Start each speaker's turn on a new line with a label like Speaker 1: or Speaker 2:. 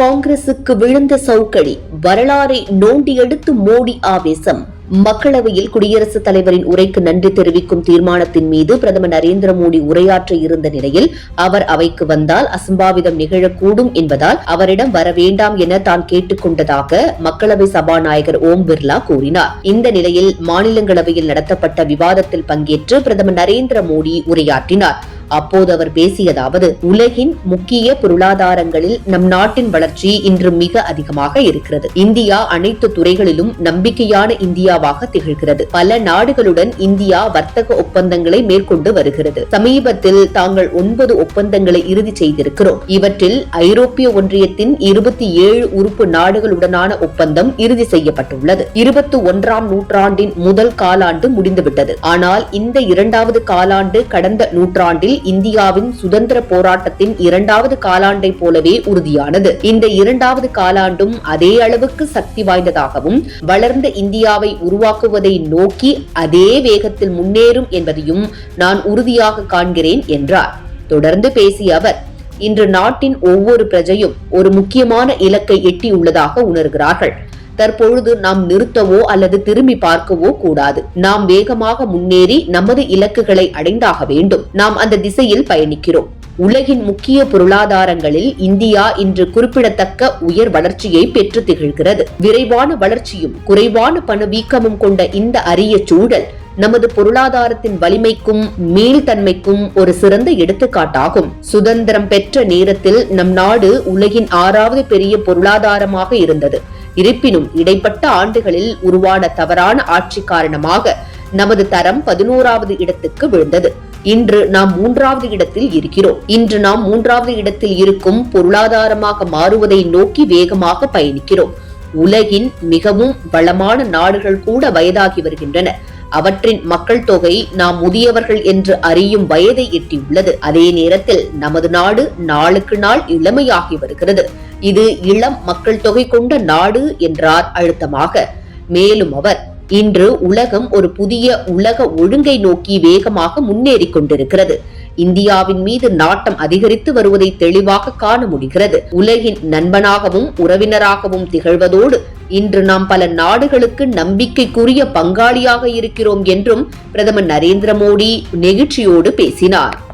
Speaker 1: காங்கிரசுக்கு விழுந்த சவுக்கடி வரலாறை நோண்டி எடுத்து மோடி ஆவேசம். மக்களவையில் குடியரசுத் தலைவரின் உரைக்கு நன்றி தெரிவிக்கும் தீர்மானத்தின் மீது பிரதமர் நரேந்திர மோடி உரையாற்ற இருந்த நிலையில் அவர் அவைக்கு வந்தால் அசம்பாவிதம் நிகழக்கூடும் என்பதால் அவரிடம் வர வேண்டாம் என தான் கேட்டுக்கொண்டதாக மக்களவை சபாநாயகர் ஓம் பிர்லா கூறினார். இந்த நிலையில் மாநிலங்களவையில் நடத்தப்பட்ட விவாதத்தில் பங்கேற்று பிரதமர் நரேந்திர மோடி உரையாற்றினார். அப்போது அவர் பேசியதாவது உலகின் முக்கிய பொருளாதாரங்களில் நம் நாட்டின் வளர்ச்சி இன்று மிக அதிகமாக இருக்கிறது. இந்தியா அனைத்து துறைகளிலும் நம்பிக்கையான இந்தியாவாக திகழ்கிறது. பல நாடுகளுடன் இந்தியா வர்த்தக ஒப்பந்தங்களை மேற்கொண்டு வருகிறது. சமீபத்தில் தாங்கள் ஒன்பது ஒப்பந்தங்களை இறுதி செய்திருக்கிறோம். இவற்றில் ஐரோப்பிய ஒன்றியத்தின் இருபத்தி ஏழு உறுப்பு நாடுகளுடனான ஒப்பந்தம் இறுதி செய்யப்பட்டுள்ளது. இருபத்தி ஒன்றாம் நூற்றாண்டின் முதல் காலாண்டு முடிந்துவிட்டது. ஆனால் இந்த இரண்டாவது காலாண்டு கடந்த நூற்றாண்டில் இந்தியாவின் சுதந்திர போராட்டத்தின் இரண்டாவது காலாண்டை போலவே உறுதியானது. இந்த இரண்டாவது காலாண்டும் அதே அளவுக்கு சக்தி வாய்ந்ததாகவும் வளர்ந்த இந்தியாவை உருவாக்குவதை நோக்கி அதே வேகத்தில் முன்னேறும் என்பதையும் நான் உறுதியாக காண்கிறேன் என்றார். தொடர்ந்து பேசிய அவர் இன்று நாட்டின் ஒவ்வொரு பிரஜையும் ஒரு முக்கியமான இலக்கை எட்டியுள்ளதாக உணர்கிறார்கள். தற்பொழுது நாம் நிறுத்தவோ அல்லது திரும்பி பார்க்கவோ கூடாது. நாம் வேகமாக முன்னேறி நமது இலக்குகளை அடைந்தாக வேண்டும். நாம் அந்த திசையில் பயணிக்கிறோம். உலகின் முக்கிய பொருளாதாரங்களில் இந்தியா இன்று குறிப்பிடத்தக்க உயர் வளர்ச்சியை பெற்று திகழ்கிறது. விரைவான வளர்ச்சியும் குறைவான பணவீக்கமும் கொண்ட இந்த அரிய சூழல் நமது பொருளாதாரத்தின் வலிமைக்கும் மீள்தன்மைக்கும் ஒரு சிறந்த எடுத்துக்காட்டாகும். சுதந்திரம் பெற்ற நேரத்தில் நம் நாடு உலகின் ஆறாவது பெரிய பொருளாதாரமாக இருந்தது. இருப்பினும் இடைப்பட்ட ஆண்டுகளில் உருவான தவறான ஆட்சி காரணமாக நமது தரம் பதினோராவது இடத்துக்கு விழுந்தது. இன்று நாம் மூன்றாவது இடத்தில் இருக்கிறோம். இன்று நாம் மூன்றாவது இடத்தில் இருக்கும் பொருளாதாரமாக மாறுவதை நோக்கி வேகமாக பயணிக்கிறோம். உலகின் மிகவும் வளமான நாடுகள் கூட வயதாகி வருகின்றன. அவற்றின் மக்கள் தொகை நாம் முதியவர்கள் என்று அறியும் வயதை எட்டியுள்ளது. அதே நேரத்தில் நமது நாடு நாளுக்கு நாள் இளமையாகி வருகிறது. இது இளம் மக்கள் தொகை கொண்ட நாடு என்றார் அழுத்தமாக. மேலும் அவர் இன்று உலகம் ஒரு புதிய உலக ஒழுங்கை நோக்கி வேகமாக முன்னேறி கொண்டிருக்கிறது. இந்தியாவின் மீது நாட்டம் அதிகரித்து வருவதை தெளிவாக காண முடிகிறது. உலகின் நண்பனாகவும் உறவினராகவும் திகழ்வதோடு இன்று நாம் பல நாடுகளுக்கு நம்பிக்கைக்குரிய பங்காளியாக இருக்கிறோம் என்றும் பிரதமர் நரேந்திர மோடி நெகிழ்ச்சியோடு பேசினார்.